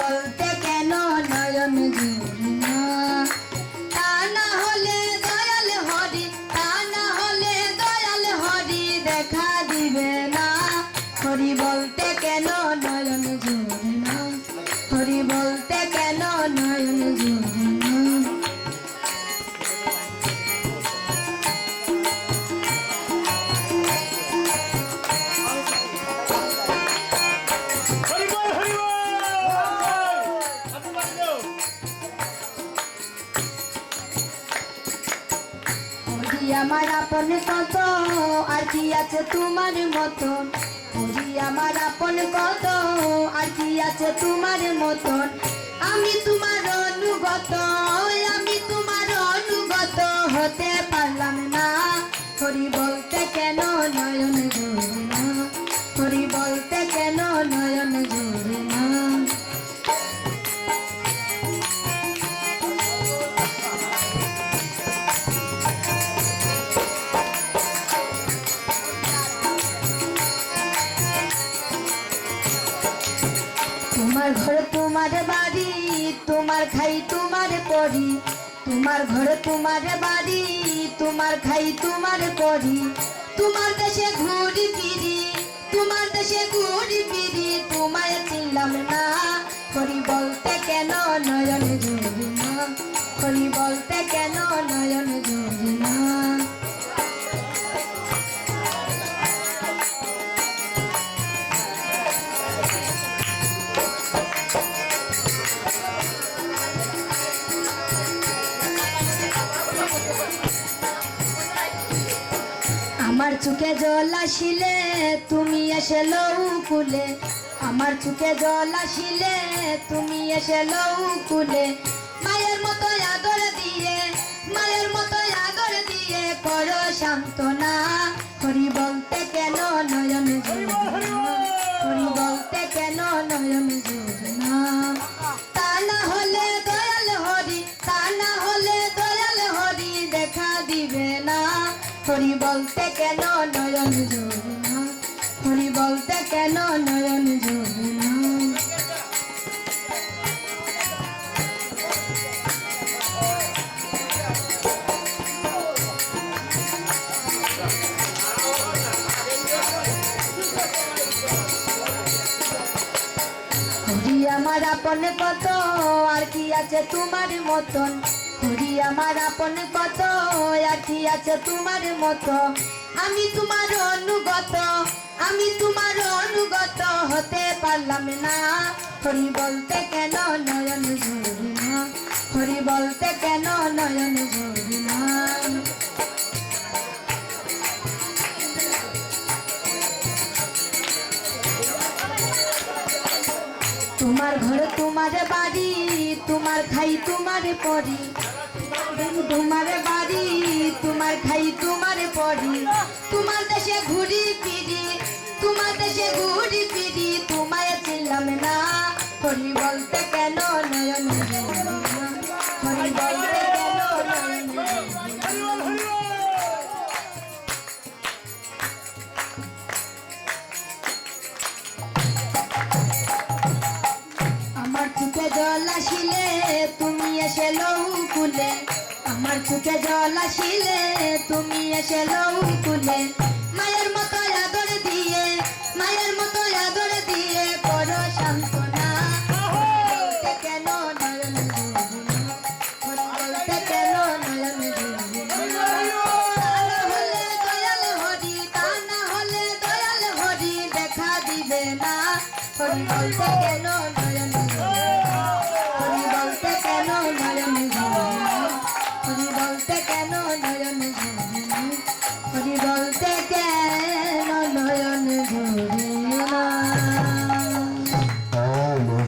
বলতে আমার আপন কত, আর কি আছে তোমার মতন? হরি আমার আপন কত, আর কি আছে তোমার মতন? আমি তোমার অনুগত, আমি তোমার অনুগত হতে পারলাম না। হরি বলতে কেন নয়ন জোরে না? হরি বলতে কেন নয়ন জোরে তোমার ঘর, তোমার বাড়ি, তোমার খাই, তোমার করি তোমার ঘর, তোমার বাড়ি, তোমার খাই, তোমার করি তোমার দেশে ঘুরি ফিরি, তোমার দেশে ঘুরি ফিরি। তোমায় চিনলাম না হরি বলতে কেন নয়ন জুড়ি না? হরি বলতে কেন নয়ন জুড়ি না? আমার চোখে জল আসিলে, তুমি এসে কুলে। আমার চোখে জল আসিলে, তুমি এসে কুলে। মায়ের মতো আদর দিয়ে, মায়ের মতো আদর দিয়ে করো সান্ত্বনা। হরি বলতে কেন নয়ন হরি বলতে কেন নয়ন জোড়না হরি বলতে কেন নয়ন জোরে না হরি বলতে কেন নয়ন জোরে না আমার আপন কত আর কি আছে তোমার মতন? হরি আমার আপন কত আর আছে তোমার মতো। আমি তোমার অনুগত, আমি তোমার অনুগত হতে পারলাম না। হরি বলতে কেন নয়ন ঝরি না? হরি বলতে কেন নয়ন ঝরি না? তোমার ঘর, তোমার বাড়ি, তোমার খাই, তোমার পরি। তোমার বাড়ি, তোমার খাই তোমার পরি, তোমার দেশে ঘুরি ফিরি, তোমার দেশে ঘুরি ফিরি, তোমায় চিনলাম না। হরি বলতে কেন নয়ন আমার চোখে জল আসিলে তুমি কুলে আমার চোখে জল আসিলে তুমি এসে কুলে মায়ের মতো আদর দিয়ে মায়ের মতো আদর দিয়ে করো সান্ত্বনা। বলতে কেন কেন কেন